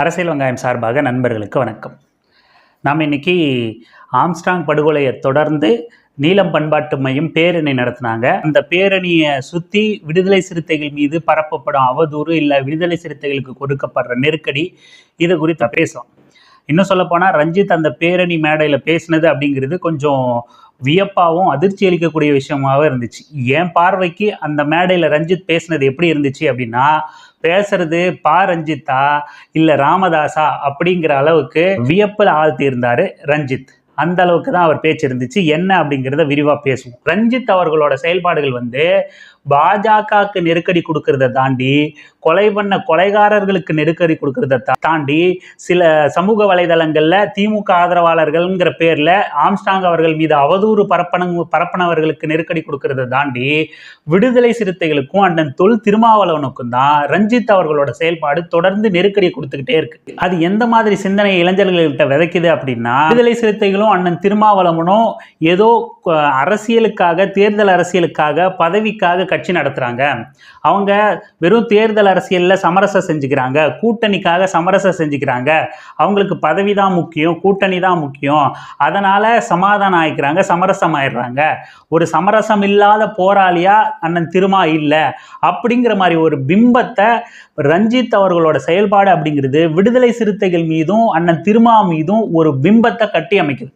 அரசியல் வெங்காயம் சார்பாக நண்பர்களுக்கு வணக்கம். நாம் இன்னைக்கு ஆம்ஸ்டாங் படுகொலையை தொடர்ந்து நீலம் பண்பாட்டு மையம் பேரணி நடத்தினாங்க. அந்த பேரணியை சுற்றி விடுதலை சிறுத்தைகள் மீது பரப்பப்படும் அவதூறு இல்லை விடுதலை சிறுத்தைகளுக்கு கொடுக்கப்படுற நெருக்கடி இது குறித்து பேசுவோம் இன்னும் சொல்லப்போனால் ரஞ்சித் அந்த பேரணி மேடையில் பேசினது அப்படிங்கிறது கொஞ்சம் வியப்பாகவும் அதிர்ச்சி அளிக்கக்கூடிய விஷயமாகவும் இருந்துச்சு. என் பார்வைக்கு அந்த மேடையில் ரஞ்சித் பேசினது எப்படி இருந்துச்சு அப்படின்னா பேசுறது பா ரஞ்சித்தா இல்லை ராமதாஸா அப்படிங்கிற அளவுக்கு வியப்பில் ஆழ்த்தி இருந்தாரு ரஞ்சித். அந்த அளவுக்கு தான் அவர் பேச்சு இருந்துச்சு. என்ன அப்படிங்கிறத விரிவாக பேசுவோம். ரஞ்சித் அவர்களோட செயல்பாடுகள் வந்து பாஜகவுக்கு நெருக்கடி கொடுக்கறத தாண்டி கொலை பண்ண கொலைகாரர்களுக்கு நெருக்கடி கொடுக்கறத தாண்டி சில சமூக வலைதளங்களில் திமுக ஆதரவாளர்கள்ங்கிற பேரில் ஆம்ஸ்டாங் அவர்கள் மீது அவதூறு பரப்பன பரப்பனவர்களுக்கு நெருக்கடி கொடுக்கறத தாண்டி விடுதலை சிறுத்தைகளுக்கும் அண்ணன் தொல் திருமாவளவனுக்கும் தான் ரஞ்சித் அவர்களோட செயல்பாடு தொடர்ந்து நெருக்கடி கொடுத்துக்கிட்டே இருக்கு. அது எந்த மாதிரி சிந்தனை இளைஞர்கள்கிட்ட விதைக்குது அப்படின்னா விடுதலை சிறுத்தைகளும் அண்ணன் திருமாவளவனும் ஏதோ அரசியலுக்காக தேர்தல் அரசியலுக்காக பதவிக்காக கட்சி நடத்துகிறாங்க அவங்க வெறும் தேர்தல் அரசியலில் சமரசம் செஞ்சுக்கிறாங்க. கூட்டணிக்காக சமரசம் செஞ்சுக்கிறாங்க. அவங்களுக்கு பதவி தான் முக்கியம் கூட்டணி தான் முக்கியம். அதனால் சமாதானம் ஆயிக்கிறாங்க சமரசம் ஆயிடுறாங்க. ஒரு சமரசம் இல்லாத போராளியாக அண்ணன் திருமா இல்லை. அப்படிங்கிற மாதிரி ஒரு பிம்பத்தை ரஞ்சித் அவர்களோட செயல்பாடு அப்படிங்கிறது விடுதலை சிறுத்தைகள் மீதும் அண்ணன் திருமா மீதும் ஒரு பிம்பத்தை கட்டி அமைக்குது.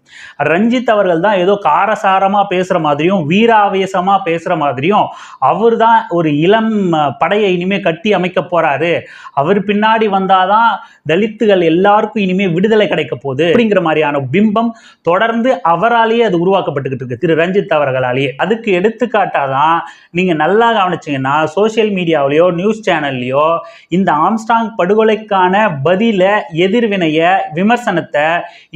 ரஞ்சித் அவர்கள் தான் ஏதோ காரசாரமாக பேசுகிற மாதிரியும் வீராவேசமாக பேசுகிற மாதிரியும் அவர் தான் ஒரு இளம் படையை இனிமே கட்டி அமைக்க போறாரு. அவர் பின்னாடி வந்தாதான் தலித்துகள் எல்லாருக்கும் இனிமே விடுதலை கிடைக்க போகுது அப்படிங்கிற மாதிரியான பிம்பம் தொடர்ந்து அவராலேயே அது உருவாக்கப்பட்டுக்கிட்டு இருக்கு திரு. ரஞ்சித் அவர்களாலேயே. அதுக்கு எடுத்துக்காட்டாதான் நீங்க நல்லா கவனிச்சிங்கன்னா சோஷியல் மீடியாவிலையோ நியூஸ் சேனல்லையோ இந்த ஆம்ஸ்டாங் படுகொலைக்கான பதில எதிர்வினைய விமர்சனத்தை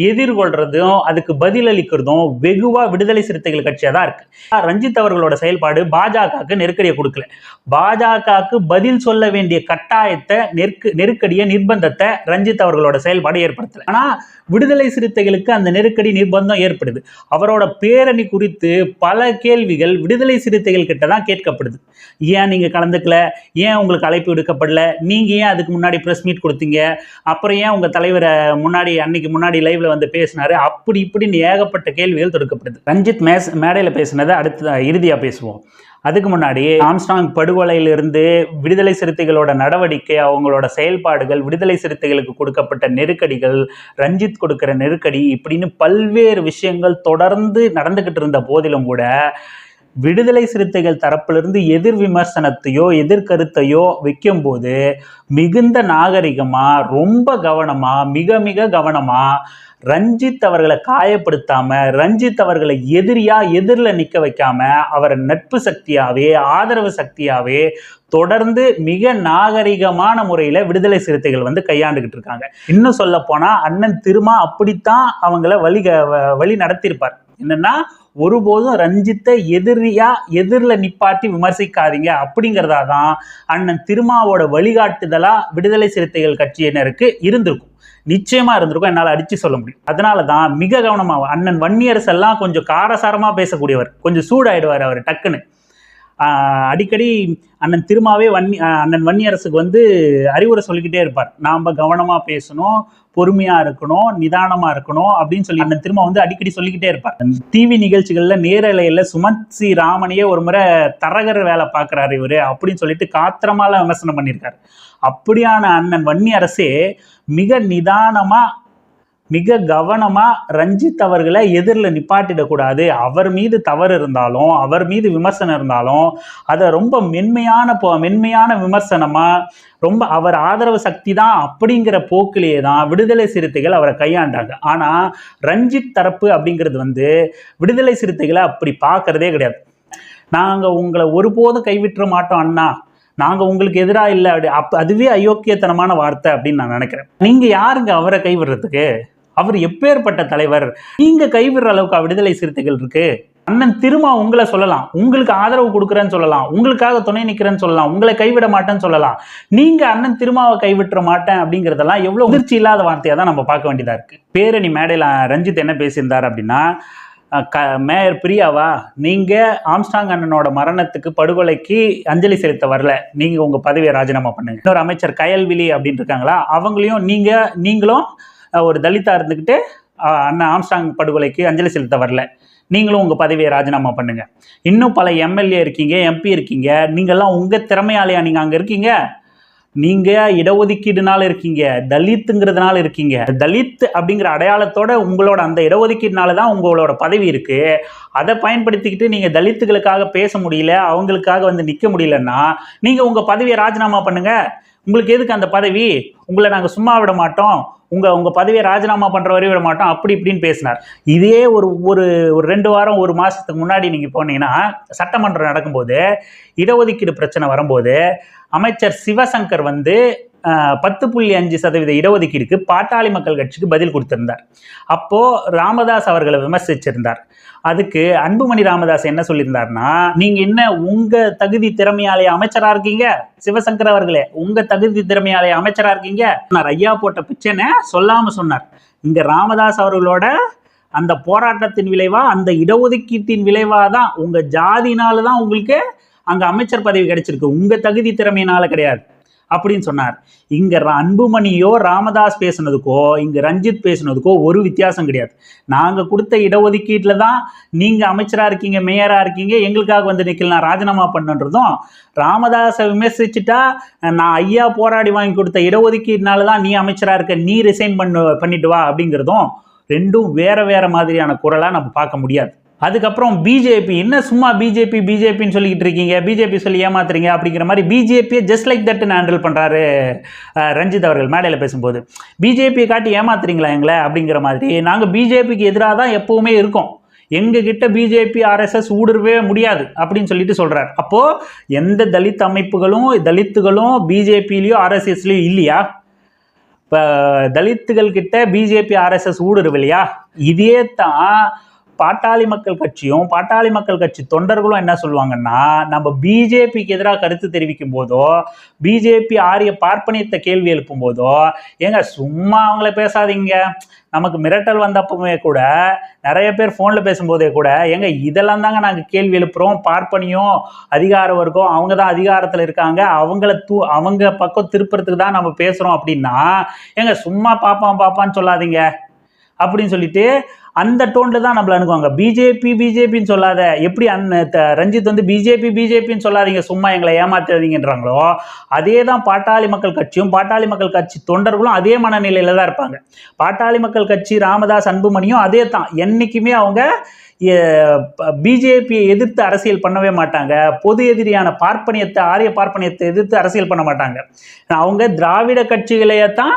எதிர்கொள்றதும் அதுக்கு பதிலளிக்கிறதும் வெகுவா விடுதலை சிறுத்தைகள் கட்சியாக தான் இருக்கு. ரஞ்சித் அவர்களோட செயல்பாடு பாஜகவுக்கு நெருக்கடியை கொடுக்கல. பாஜகவுக்கு பதில் சொல்ல வேண்டிய கட்டாயத்தை நெருக்கு நெருக்கடியை நிர்பந்தத்தை ரஞ்சித் அவர்களோட செயல்பாடு ஏற்படுத்தல. ஆனா விடுதலை சிறுத்தைகளுக்கு அந்த நெருக்கடி நிர்பந்தம் ஏற்படுது. அவரோட பேரணி குறித்து பல கேள்விகள் விடுதலை சிறுத்தைகள் கிட்ட தான் கேட்கப்படுது. ஏன் நீங்க கலந்துக்கல? ஏன் உங்களுக்கு அழைப்பு விடுக்கப்படல? நீங்க ஏன் அதுக்கு முன்னாடி ப்ரெஸ் மீட் கொடுத்தீங்க? அப்புறம் ஏன் உங்க தலைவரை முன்னாடி அன்னைக்கு முன்னாடி லைவ்ல வந்து பேசினாரு? அப்படி இப்படின்னு ஏகப்பட்ட கேள்விகள் தொடுக்கப்படுது. ரஞ்சித் மேஸ் மேடையில் பேசினதை அடுத்து இறுதியாக பேசுவோம். அதுக்கு முன்னாடி ஆம்ஸ்டாங் படுகொலையிலிருந்து விடுதலை சிறுத்தைகளோட நடவடிக்கை அவங்களோட செயல்பாடுகள் விடுதலை சிறுத்தைகளுக்கு கொடுக்கப்பட்ட நெருக்கடிகள் ரஞ்சித் கொடுக்கிற நெருக்கடி இப்படின்னு பல்வேறு விஷயங்கள் தொடர்ந்து நடந்துகிட்டு இருந்த போதிலும் கூட விடுதலை சிறுத்தைகள் தரப்பிலிருந்து எதிர் விமர்சனத்தையோ எதிர்கருத்தையோ வைக்கும்போது மிகுந்த நாகரிகமாக ரொம்ப கவனமாக மிக மிக கவனமாக ரஞ்சித் அவர்களை காயப்படுத்தாம ரஞ்சித் அவர்களை எதிரியா எதிரில் நிக்க வைக்காம அவரை நட்பு சக்தியாவே ஆதரவு சக்தியாவே தொடர்ந்து மிக நாகரிகமான முறையில விடுதலை சிறுத்தைகள் வந்து கையாண்டுகிட்டு இருக்காங்க. இன்னும் சொல்ல போனா அண்ணன் திருமா அப்படித்தான் அவங்கள வழி வழி நடத்தியிருப்பார். என்னன்னா ஒருபோதும் ரஞ்சித்தை எதிரியா எதிரில் நிப்பாட்டி விமர்சிக்காதீங்க. அப்படிங்கிறதா தான் அண்ணன் திருமாவோட வழிகாட்டுதலா விடுதலை சிறுத்தைகள் கட்சியினருக்கு இருந்திருக்கும். நிச்சயமா இருந்திருக்கும். என்னால் அடிச்சு சொல்ல முடியும். அதனால தான் மிக கவனமாக அண்ணன் வன்னியரசெல்லாம் கொஞ்சம் காரசாரமாக பேசக்கூடியவர். கொஞ்சம் சூடாயிடுவார் அவர் டக்குன்னு. அடிக்கடி அண்ணன் திருமாவே வன்னி அண்ணன் வன்னியரசுக்கு வந்து அறிவுரை சொல்லிக்கிட்டே இருப்பார். நாம் கவனமாக பேசணும் பொறுமையாக இருக்கணும் நிதானமாக இருக்கணும் அப்படின்னு சொல்லி அண்ணன் திருமா வந்து அடிக்கடி சொல்லிக்கிட்டே இருப்பார். டிவி நிகழ்ச்சிகளில் நேரலையில் சுமந்த் சி ராமனையே ஒரு முறை தரகர் வேலை பார்க்குறாரு இவர் அப்படின்னு சொல்லிட்டு காத்திரமால விமர்சனம் பண்ணியிருக்காரு. அப்படியான அண்ணன் வன்னியரசே மிக நிதானமாக மிக கவனமாக ரஞ்சித் அவர்களை எதிரில் நிப்பாட்டிடக்கூடாது. அவர் மீது தவறு இருந்தாலும் அவர் மீது விமர்சனம் இருந்தாலும் அதை ரொம்ப மென்மையான போ- மென்மையான விமர்சனமாக ரொம்ப அவர் ஆதரவு சக்தி தான் அப்படிங்கிற போக்கிலேயே தான் விடுதலை சிறுத்தைகள் அவரை கையாண்டாங்க. ஆனால் ரஞ்சித் தரப்பு அப்படிங்கிறது வந்து விடுதலை சிறுத்தைகளை அப்படி பார்க்கறதே கிடையாது. நாங்கள் உங்களை ஒருபோதும் கைவிட்டுற மாட்டோம் அண்ணா. நாங்கள் உங்களுக்கு எதிராக இல்லை அப்படி அப் அதுவே அயோக்கியத்தனமான வார்த்தை அப்படின்னு நான் நினைக்கிறேன். நீங்கள் யாருங்க அவரை கைவிடுறதுக்கு? அவர் எப்பேற்பட்ட தலைவர்? நீங்க கைவிடுற அளவுக்கு விடுதலை சிறுத்தைகள் இருக்கு. அண்ணன் திருமா உங்களை சொல்லலாம். உங்களுக்கு ஆதரவு கொடுக்குறேன்னு சொல்லலாம். உங்களுக்காக துணை நிற்கிறேன்னு சொல்லலாம். உங்களை கைவிட மாட்டேன்னு சொல்லலாம். நீங்க அண்ணன் திருமாவை கைவிட்டுற மாட்டேன் அப்படிங்கிறதெல்லாம் எவ்வளவு முதிர்ச்சி இல்லாத வார்த்தையா தான் நம்ம பார்க்க வேண்டியதா இருக்கு. பேரணி மேடையில் ரஞ்சித் என்ன பேசியிருந்தார் அப்படின்னா க மேயர் பிரியாவா? நீங்கள் ஆம்ஸ்டாங் அண்ணனோட மரணத்துக்கு படுகொலைக்கு அஞ்சலி செலுத்த வரல. நீங்கள் உங்கள் பதவியை ராஜினாமா பண்ணுங்க. இன்னொரு அமைச்சர் கயல்விழி அப்படின்னு இருக்காங்களா? அவங்களையும் நீங்கள் நீங்களும் ஒரு தலித்தாக இருந்துக்கிட்டு அண்ணன் ஆம்ஸ்டாங் படுகொலைக்கு அஞ்சலி செலுத்த வரல. நீங்களும் உங்கள் பதவியை ராஜினாமா பண்ணுங்கள் இன்னும் பல எம்எல்ஏ இருக்கீங்க எம்பி இருக்கீங்க நீங்கள்லாம் உங்கள் திறமையாலையா நீங்கள் அங்கே இருக்கீங்க? நீங்கள் இடஒதுக்கீடுனால இருக்கீங்க தலித்துங்கிறதுனால இருக்கீங்க. தலித் அப்படிங்கிற அடையாளத்தோட உங்களோட அந்த இடஒதுக்கீடுனால தான் உங்களோட பதவி இருக்குது அதை பயன்படுத்திக்கிட்டு நீங்கள் தலித்துகளுக்காக பேச முடியல அவங்களுக்காக வந்து நிற்க முடியலன்னா நீங்கள் உங்கள் பதவியை ராஜினாமா பண்ணுங்கள் உங்களுக்கு எதுக்கு அந்த பதவி? உங்களை நாங்கள் சும்மா விட மாட்டோம். உங்கள் உங்கள் பதவியை ராஜினாமா பண்ணுற வரையும் விட மாட்டோம். அப்படி இப்படின்னு பேசினார். இதே ஒரு ஒரு ஒரு ரெண்டு வாரம் ஒரு மாதத்துக்கு முன்னாடி நீங்கள் போனீங்கன்னா சட்டமன்றம் நடக்கும்போது இடஒதுக்கீடு பிரச்சனை வரும்போது அமைச்சர் சிவசங்கர் வந்து பத்து புள்ளி அஞ்சு சதவீத இடஒதுக்கீடுக்கு பாட்டாளி மக்கள் கட்சிக்கு பதில் கொடுத்திருந்தார். அப்போது ராமதாஸ் அவர்களை விமர்சிச்சிருந்தார். அதுக்கு அன்புமணி ராமதாஸ் என்ன சொல்லியிருந்தார்னா நீங்க என்ன உங்க தகுதி திறமையாலே அமைச்சரா இருக்கீங்க? சிவசங்கர் அவர்களே உங்க தகுதி திறமையாலே அமைச்சரா இருக்கீங்க? நான் ஐயா போட்ட பிச்சனை சொல்லாம சொன்னார். இங்க ராமதாஸ் அவர்களோட அந்த போராட்டத்தின் விளைவா அந்த இடஒதுக்கீட்டின் விளைவா தான் உங்க ஜாதினால தான் உங்களுக்கு அங்க அமைச்சர் பதவி கிடைச்சிருக்கு. உங்க தகுதி திறமையினால கிடையாது. அப்படின்னு சொன்னார். இங்க அன்புமணியோ ராமதாஸ் பேசுனதுக்கோ இங்க ரஞ்சித் பேசுனதுக்கோ ஒரு வித்தியாசம் கிடையாது. நாங்க கொடுத்த இடஒதுக்கீட்டில் தான் நீங்க அமைச்சரா இருக்கீங்க மேயரா இருக்கீங்க எங்களுக்காக வந்து நிக்கல நான் ராஜினாமா பண்ணுன்றதும் ராமதாஸை விமர்சிச்சுட்டா நான் ஐயா போராடி வாங்கி கொடுத்த இடஒதுக்கீடுனால தான் நீ அமைச்சரா இருக்க நீ ரிசைன் பண்ணு பண்ணிட்டு வா அப்படிங்கிறதும் ரெண்டும் வேற வேற மாதிரியான குரலா நம்ம பார்க்க முடியாது. அதுக்கப்புறம் பிஜேபி என்ன சும்மா பிஜேபி பிஜேபின்னு சொல்லிக்கிட்டு இருக்கீங்க பிஜேபி சொல்லி ஏமாத்துறீங்க அப்படிங்கிற மாதிரி பிஜேபியை ஜஸ்ட் லைக் தட்னு ஹேண்டில் பண்ணுறாரு ரஞ்சித் அவர்கள் மேடையில் பேசும்போது பிஜேபியை காட்டி ஏமாத்துறீங்களா எங்களை அப்படிங்கிற மாதிரி நாங்கள் பிஜேபிக்கு எதிராக தான் எப்போவுமே இருக்கோம் எங்ககிட்ட பிஜேபி ஆர்எஸ்எஸ் ஊடுருவே முடியாது அப்படின்னு சொல்லிட்டு சொல்கிறார் அப்போது எந்த தலித் அமைப்புகளும் தலித்துகளும் பிஜேபிலையோ ஆர்எஸ்எஸ்லயோ இல்லையா இப்போ தலித்துகள் கிட்ட பிஜேபி ஆர்எஸ்எஸ் ஊடுருவில்லையா இதே தான் பாட்டாளி மக்கள் கட்சியும் பாட்டாளி மக்கள் கட்சி தொண்டர்களும் என்ன சொல்லுவாங்கன்னா நம்ம பிஜேபிக்கு எதிராக கருத்து தெரிவிக்கும் போதோ பிஜேபி ஆரிய பார்ப்பனியத்தை கேள்வி எழுப்பும் போதோ ஏங்க சும்மா அவங்கள பேசாதீங்க. நமக்கு மிரட்டல் வந்தப்பவே கூட நிறைய பேர் ஃபோனில் பேசும்போதே கூட ஏங்க இதெல்லாம் தாங்க நாங்கள் கேள்வி எழுப்புறோம். பார்ப்பனியும் அதிகார வர்க்கம் அவங்க தான் அதிகாரத்தில் இருக்காங்க. அவங்கள தூ அவங்க பக்கம் திருப்புறதுக்கு தான் நம்ம பேசுகிறோம் அப்படின்னா ஏங்க சும்மா பாப்பான் பாப்பான்னு சொல்லாதீங்க. அப்படின்னு சொல்லிட்டு அந்த டோனில் தான் நம்மள அணுகுவாங்க. பிஜேபி பிஜேபின்னு சொல்லாத எப்படி அந் த- ரஞ்சித் வந்து பிஜேபி பிஜேபின்னு சொல்லாதீங்க சும்மா எங்களை ஏமாத்தாதீங்கன்றாங்களோ அதே தான் பாட்டாளி மக்கள் கட்சியும் பாட்டாளி மக்கள் கட்சி தொண்டர்களும் அதே மனநிலையில் தான் இருப்பாங்க. பாட்டாளி மக்கள் கட்சி ராமதாஸ் அன்புமணியும் அதே தான் என்றைக்குமே அவங்க பிஜேபியை எதிர்த்து அரசியல் பண்ணவே மாட்டாங்க. பொது எதிரியான பார்ப்பனியத்தை ஆரிய பார்ப்பனியத்தை எதிர்த்து அரசியல் பண்ண மாட்டாங்க. அவங்க திராவிட கட்சிகளையே தான்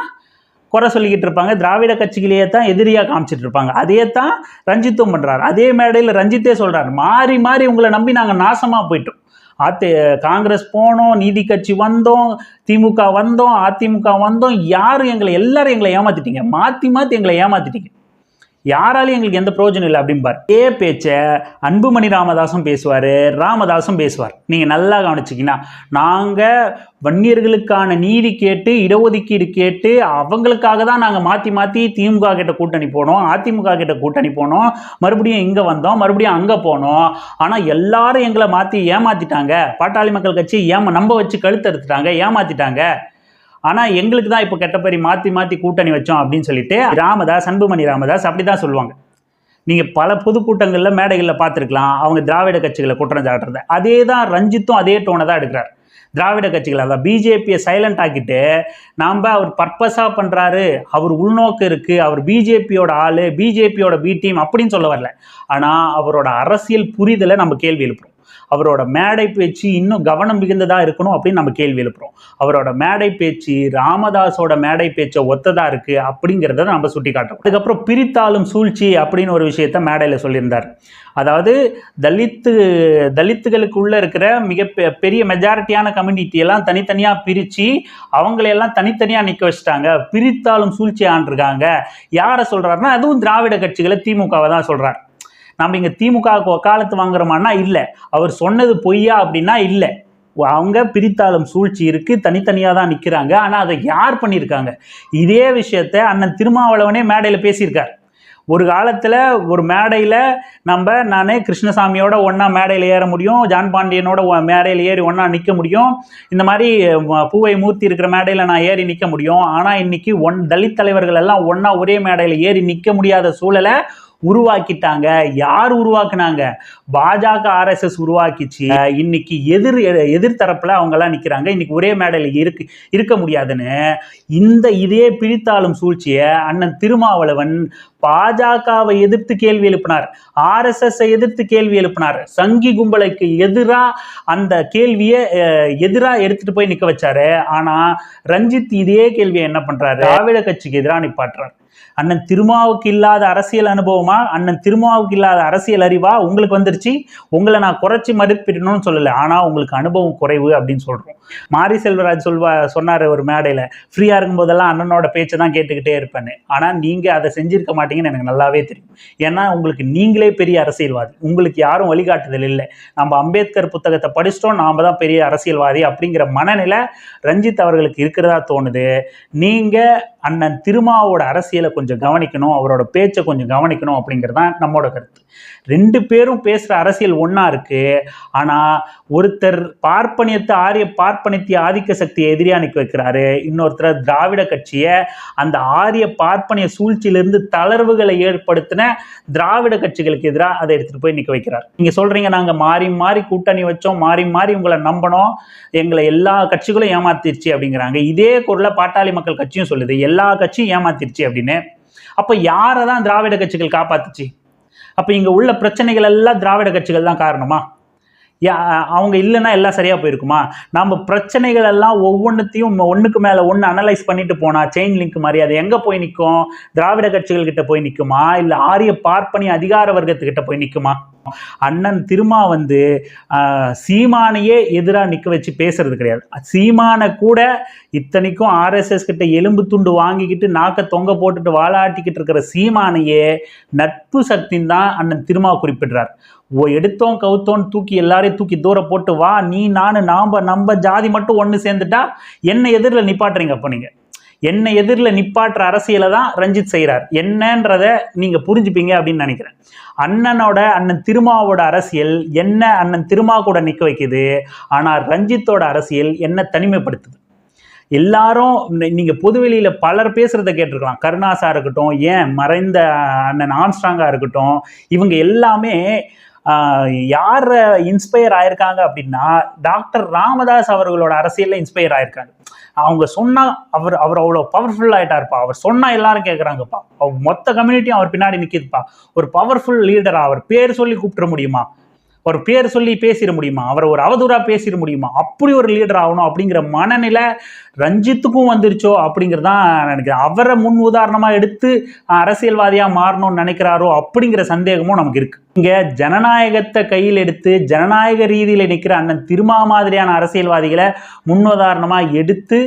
குறை சொல்லிக்கிட்டு இருப்பாங்க. திராவிட கட்சிகளையே தான் எதிரியாக காமிச்சிட்டு இருப்பாங்க. அதே தான் ரஞ்சித்தும் பண்ணுறாரு அதே மேடையில் ரஞ்சித்தே சொல்கிறாரு மாறி மாறி உங்களை நம்பி நாங்கள் நாசமாக போயிட்டோம். அத்தே காங்கிரஸ் போனோம் நீதி கட்சி வந்தோம் திமுக வந்தோம் அதிமுக வந்தோம். யாரும் எங்களை எல்லாரும் எங்களை ஏமாத்திட்டீங்க. மாற்றி மாற்றி எங்களை ஏமாத்திட்டீங்க. யாராலையும் எங்களுக்கு எந்த பிரயோஜனம் இல்லை அப்படிம்பார் ஏ பேச்சை அன்புமணி ராமதாசும் பேசுவார் ராமதாசும் பேசுவார். நீங்கள் நல்லா கவனிச்சிங்கன்னா நாங்கள் வன்னியர்களுக்கான நீதி கேட்டு இடஒதுக்கீடு கேட்டு அவங்களுக்காக தான் நாங்கள் மாற்றி மாற்றி திமுக கிட்ட கூட்டணி போனோம் அதிமுக கிட்ட கூட்டணி போனோம். மறுபடியும் இங்கே வந்தோம் மறுபடியும் அங்கே போனோம். ஆனால் எல்லாரும் எங்களை மாற்றி ஏமாற்றிட்டாங்க பாட்டாளி மக்கள் கட்சி ஏமா நம்ப வச்சு கழுத்து எடுத்துட்டாங்க ஏமாற்றிட்டாங்க ஆனால் எங்களுக்கு தான் இப்போ கெட்ட பேரி மாற்றி மாற்றி கூட்டணி வச்சோம் அப்படின்னு சொல்லிட்டு ராமதாஸ் அன்புமணி ராமதாஸ் அப்படி தான் சொல்லுவாங்க. நீங்கள் பல பொதுக்கூட்டங்களில் மேடைகளில் பார்த்துருக்கலாம். அவங்க திராவிட கட்சிகளை குற்றம் சாட்டுறது. அதே தான் ரஞ்சித்தும் அதே டோனை தான் எடுக்கிறார். திராவிட கட்சிகள் அதான் பிஜேபியை சைலண்ட் ஆக்கிட்டு நாம் அவர் பர்பஸாக பண்ணுறாரு அவர் உள்நோக்கு இருக்குது அவர் பிஜேபியோட ஆள் பிஜேபியோட பி டீம் அப்படின்னு சொல்ல வரல. ஆனால் அவரோட அரசியல் புரிதலை நம்ம கேள்வி எழுப்புறோம். அவரோட மேடை பேச்சு இன்னும் கவனம் மிகுந்ததாக இருக்கணும் அப்படின்னு நம்ம கேள்வி எழுப்புறோம். அவரோட மேடை பேச்சு ராமதாஸோட மேடை பேச்சை ஒத்ததாக இருக்கு அப்படிங்கிறத நம்ம சுட்டி காட்டுறோம் அதுக்கப்புறம் பிரித்தாளும் சூழ்ச்சி அப்படின்னு ஒரு விஷயத்த மேடையில் சொல்லியிருந்தார். அதாவது தலித்து தலித்துகளுக்குள்ளே இருக்கிற மிக பெ- பெரிய மெஜாரிட்டியான கம்யூனிட்டி எல்லாம் தனித்தனியாக பிரித்து அவங்களையெல்லாம் தனித்தனியாக நிற்க வச்சுட்டாங்க. பிரித்தாலும் சூழ்ச்சி ஆண்டிருக்காங்க. யாரை சொல்கிறாருன்னா அதுவும் திராவிட கட்சிகளை திமுகவை தான் சொல்கிறார் நம்ம இங்கே திமுக வக்காலத்து வாங்குறோமானா இல்லை. அவர் சொன்னது பொய்யா அப்படின்னா இல்லை. அவங்க பிரித்தாளும் சூழ்ச்சி இருக்கு. தனித்தனியாக தான் நிற்கிறாங்க ஆனால் அதை யார் பண்ணியிருக்காங்க இதே விஷயத்த அண்ணன் திருமாவளவனே மேடையில் பேசியிருக்கார். ஒரு காலத்தில் ஒரு மேடையில் நம்ம நான் கிருஷ்ணசாமியோட ஒன்றா மேடையில் ஏற முடியும். ஜான் பாண்டியனோட மேடையில் ஏறி ஒன்றா நிற்க முடியும். இந்த மாதிரி பூவை மூர்த்தி இருக்கிற மேடையில் நான் ஏறி நிற்க முடியும். ஆனால் இன்றைக்கி ஒன் தலித் தலைவர்கள் எல்லாம் ஒன்றா ஒரே மேடையில் ஏறி நிற்க முடியாத சூழலை உருவாக்கிட்டாங்க. யார் உருவாக்குனாங்க? பாஜக ஆர்எஸ்எஸ் உருவாக்கிச்சு. இன்னைக்கு எதிர் எதிர்த்தரப்புல அவங்கெல்லாம் நிற்கிறாங்க இன்னைக்கு ஒரே மேடையில் இருக்கு இருக்க முடியாதுன்னு. இந்த இதே பிரித்தாளும் சூழ்ச்சியை அண்ணன் திருமாவளவன் பாஜகவை எதிர்த்து கேள்வி எழுப்பினார். ஆர்எஸ்எஸ் எதிர்த்து கேள்வி எழுப்பினார். சங்கி கும்பலுக்கு எதிராக அந்த கேள்வியை எதிராக எடுத்துட்டு போய் நிற்க வச்சாரு. ஆனால் ரஞ்சித் இதே கேள்வியை என்ன பண்றாரு? திராவிட கட்சிக்கு எதிராக நிப்பாட்டுறாரு. அண்ணன் திருமாவுக்கு இல்லாத அரசியல் அனுபவமா? அண்ணன் திருமாவுக்கு இல்லாத அரசியல் அறிவா? உங்களுக்கு வந்துருச்சு. உங்களை நான் குறைச்சி மதிப்பிடணும்னு சொல்லலை. ஆனால் உங்களுக்கு அனுபவம் குறைவு அப்படின்னு சொல்றோம். மாரி செல்வராஜ் சொல்வா சொன்னார் ஒரு மேடையில் ஃப்ரீயாக இருக்கும்போதெல்லாம் அண்ணனோட பேச்சை தான் கேட்டுக்கிட்டே இருப்பேன்னு. ஆனால் நீங்கள் அதை செஞ்சிருக்க மாட்டீங்கன்னு எனக்கு நல்லாவே தெரியும். ஏன்னா உங்களுக்கு நீங்களே பெரிய அரசியல்வாதி. உங்களுக்கு யாரும் வழிகாட்டுதல் இல்லை. நம்ம அம்பேத்கர் புத்தகத்தை படிச்சிட்டோம். நாம தான் பெரிய அரசியல்வாதி அப்படிங்கிற மனநிலை ரஞ்சித் அவர்களுக்கு இருக்கிறதா தோணுது. நீங்கள் அண்ணன் திருமாவோட அரசியலை கொஞ்சம் கவனிக்கணும் அவரோட பேச்சை கொஞ்சம் கவனிக்கணும் அப்படிங்கிறது தான் நம்மளோட கருத்து. ரெண்டு பேரும் பேசுகிற அரசியல் ஒன்றா இருக்கு. ஆனால் ஒருத்தர் பார்ப்பனியத்தை ஆரிய பார்ப்பனித்திய ஆதிக்க சக்தியை எதிரியாக நிற்க வைக்கிறாரு. இன்னொருத்தர் திராவிட கட்சியை அந்த ஆரிய பார்ப்பனிய சூழ்ச்சியிலிருந்து தளர்வுகளை ஏற்படுத்தின திராவிட கட்சிகளுக்கு எதிராக அதை எடுத்துகிட்டு போய் நிற்க வைக்கிறார். நீங்கள் சொல்கிறீங்க நாங்கள் மாறி மாறி கூட்டணி வச்சோம் மாறி மாறி உங்களை நம்பணும் எங்களை எல்லா கட்சிகளும் ஏமாத்திருச்சு அப்படிங்கிறாங்க. இதே குரலை பாட்டாளி மக்கள் கட்சியும் சொல்லுது எல்லா கட்சியும் ஏமாத்திருச்சு அப்படின்னு அப்போ யாரை தான் திராவிட கட்சிகள் காப்பாத்துச்சு? அப்போ இங்கே உள்ள பிரச்சனைகள் எல்லாம் திராவிட கட்சிகள் தான் காரணமா? யா அவங்க இல்லைன்னா எல்லாம் சரியாக போயிருக்குமா? நம்ம பிரச்சனைகள் எல்லாம் ஒவ்வொன்றுத்தையும் ஒன்றுக்கு மேலே ஒன்று அனலைஸ் பண்ணிட்டு போனா செயின் லிங்க் மாதிரி அது எங்கே போய் நிற்கும் திராவிட கட்சிகள் கிட்ட போய் நிற்குமா இல்லை ஆரிய பார்ப்பனி அதிகார வர்க்கத்துக்கிட்ட போய் நிற்குமா அண்ணன் திருமா வந்து சீமானையே எதிராக நிற்க வச்சு பேசுறது கிடையாது. சீமானை கூட இத்தனைக்கும் ஆர்எஸ்எஸ் கிட்ட எலும்பு துண்டு வாங்கிக்கிட்டு நாக்க தொங்க போட்டுட்டு வாழாட்டிக்கிட்டு இருக்கிற சீமானையே நட்பு சக்தின்னு தான் அண்ணன் திருமா குறிப்பிடுறார். ஓ எடுத்தோம் கவுத்தோன்னு தூக்கி எல்லாரையும் தூக்கி தூர போட்டு வா நீ நான் நாம் நம்ம ஜாதி மட்டும் ஒன்று சேர்ந்துட்டா என்ன எதிரில் நிப்பாட்டுறீங்க அப்போ நீங்கள் என்னை எதிரில் நிப்பாட்டுற அரசியலை தான் ரஞ்சித் செய்கிறார். என்னன்றத நீங்கள் புரிஞ்சுப்பீங்க அப்படின்னு நினைக்கிறேன். அண்ணனோட அண்ணன் திருமாவோட அரசியல் என்ன அண்ணன் திருமா கூட நிற்க வைக்குது ஆனால் ரஞ்சித்தோட அரசியல் என்ன தனிமைப்படுத்துது? எல்லாரும் நீங்கள் நீங்க பொதுவெளியில பலர் பேசுறத கேட்டிருக்கலாம். கருணாசா இருக்கட்டும் ஏன் மறைந்த அண்ணன் ஆம்ஸ்ட்ராங்கா இருக்கட்டும் இவங்க எல்லாமே யார் இன்ஸ்பயர் ஆயிருக்காங்க அப்படின்னா டாக்டர் ராமதாஸ் அவர்களோட அரசியல்ல இன்ஸ்பயர் ஆயிருக்காங்க. அவங்க சொன்னா அவர் அவர் அவ்வளோ பவர்ஃபுல்லாயிட்டாருப்பா அவர் சொன்னா எல்லாரும் கேட்குறாங்கப்பா அவங்க மொத்த கம்யூனிட்டியும் அவர் பின்னாடி நிற்கிதுப்பா ஒரு பவர்ஃபுல் லீடரா அவர் பேர் சொல்லி கூப்பிட முடியுமா? ஒரு பேர் சொல்லி பேசிட முடியுமா? அவரை ஒரு அவதூறாக பேசிட முடியுமா? அப்படி ஒரு லீடர் ஆகணும் அப்படிங்கிற மனநிலை ரஞ்சித்துக்கும் வந்துருச்சோ அப்படிங்கிறதான் நினைக்கிறேன். அவரை முன் உதாரணமாக எடுத்து அரசியல்வாதியாக மாறணும்னு நினைக்கிறாரோ அப்படிங்கிற சந்தேகமும் நமக்கு இருக்கு. இங்கே ஜனநாயகத்தை கையில் எடுத்து ஜனநாயக ரீதியில் நிற்கிற அண்ணன் திருமா மாதிரியான அரசியல்வாதிகளை முன்னுதாரணமாக எடுத்து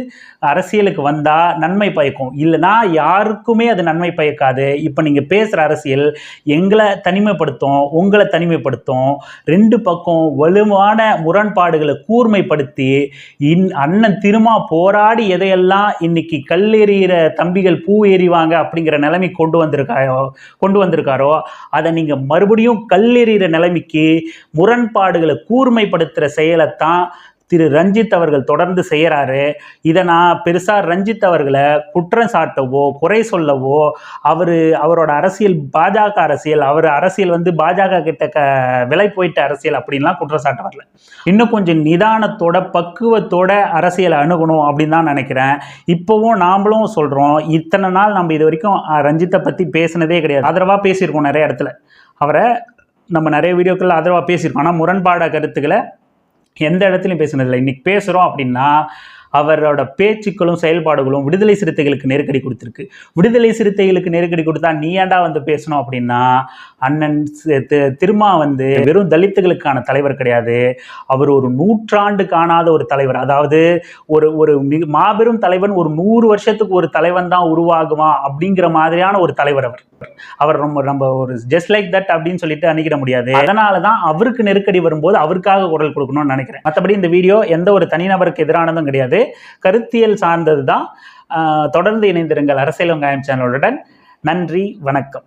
அரசியலுக்கு வந்தால் நன்மை பயக்கும். இல்லைன்னா யாருக்குமே அது நன்மை பயக்காது. இப்போ நீங்கள் பேசுகிற அரசியல் எங்களை தனிமைப்படுத்தும் உங்களை தனிமைப்படுத்தும் ரெண்டு பக்கம் வலுவான முரண்பாடுகளை கூர்மைப்படுத்தி இன் அண்ணன் திருமா போராடி எதையெல்லாம் இன்னைக்கு கல்லெறிகிற தம்பிகள் பூ எறிவாங்க அப்படிங்கிற நிலைமை கொண்டு வந்திருக்காரோ கொண்டு வந்திருக்காரோ அதை நீங்கள் மறுபடியும் கல்லெறிகிற நிலைமைக்கு முரண்பாடுகளை கூர்மைப்படுத்துகிற செயலைத்தான் திரு ரஞ்சித் அவர்கள் தொடர்ந்து செய்கிறாரு இதை நான் பெருசாக ரஞ்சித் அவர்களை குற்றம் சாட்டவோ குறை சொல்லவோ அவர் அவரோட அரசியல் பாஜக அரசியல் அவர் அரசியல் வந்து பாஜக கிட்ட க விலை போயிட்ட அரசியல் அப்படின்லாம் குற்றம் சாட்ட வரல. இன்னும் கொஞ்சம் நிதானத்தோட பக்குவத்தோட அரசியலை அணுகணும் அப்படின்னு தான் நினைக்கிறேன். இப்போவும் நாமளும் சொல்கிறோம் இத்தனை நாள் நம்ம இது வரைக்கும் ரஞ்சித்தை பற்றி பேசினதே கிடையாது. ஆதரவாக பேசியிருக்கோம் நிறைய இடத்துல. அவரை நம்ம நிறைய வீடியோக்கள் ஆதரவாக பேசியிருக்கோம். ஆனால் முரண்பாட கருத்துக்களை எந்த இடத்துலையும் பேசினதில்லை. இன்னைக்கு பேசுகிறோம் அப்படின்னா அவரோட பேச்சுக்களும் செயல்பாடுகளும் விடுதலை சிறுத்தைகளுக்கு நெருக்கடி கொடுத்துருக்கு. விடுதலை சிறுத்தைகளுக்கு நெருக்கடி கொடுத்தா நீ ஏன்டா வந்து பேசணும் அப்படின்னா அண்ணன் திருமா வந்து வெறும் தலித்துகளுக்கான தலைவர் கிடையாது. அவர் ஒரு நூற்றாண்டு காணாத ஒரு தலைவர். அதாவது ஒரு ஒரு மிக மாபெரும் தலைவன் ஒரு நூறு வருஷத்துக்கு ஒரு தலைவன் தான் உருவாகுமா அப்படிங்கிற மாதிரியான ஒரு தலைவர் அவர். அவர் ரொம்ப நம்ம ஒரு ஜஸ்ட் லைக் தட் அப்படின்னு சொல்லிட்டு அணுகிட முடியாது. அதனால தான் அவருக்கு நெருக்கடி வரும்போது அவருக்காக குரல் கொடுக்கணும்னு நினைக்கிறேன். மற்றபடி இந்த வீடியோ எந்த ஒரு தனிநபருக்கு எதிரானதும் கிடையாது. கருத்தியல் சார்ந்தது தான் தொடர்ந்து இணைந்திருங்கள் அரசியல் வெங்காயம் சேனலுடன். நன்றி வணக்கம்.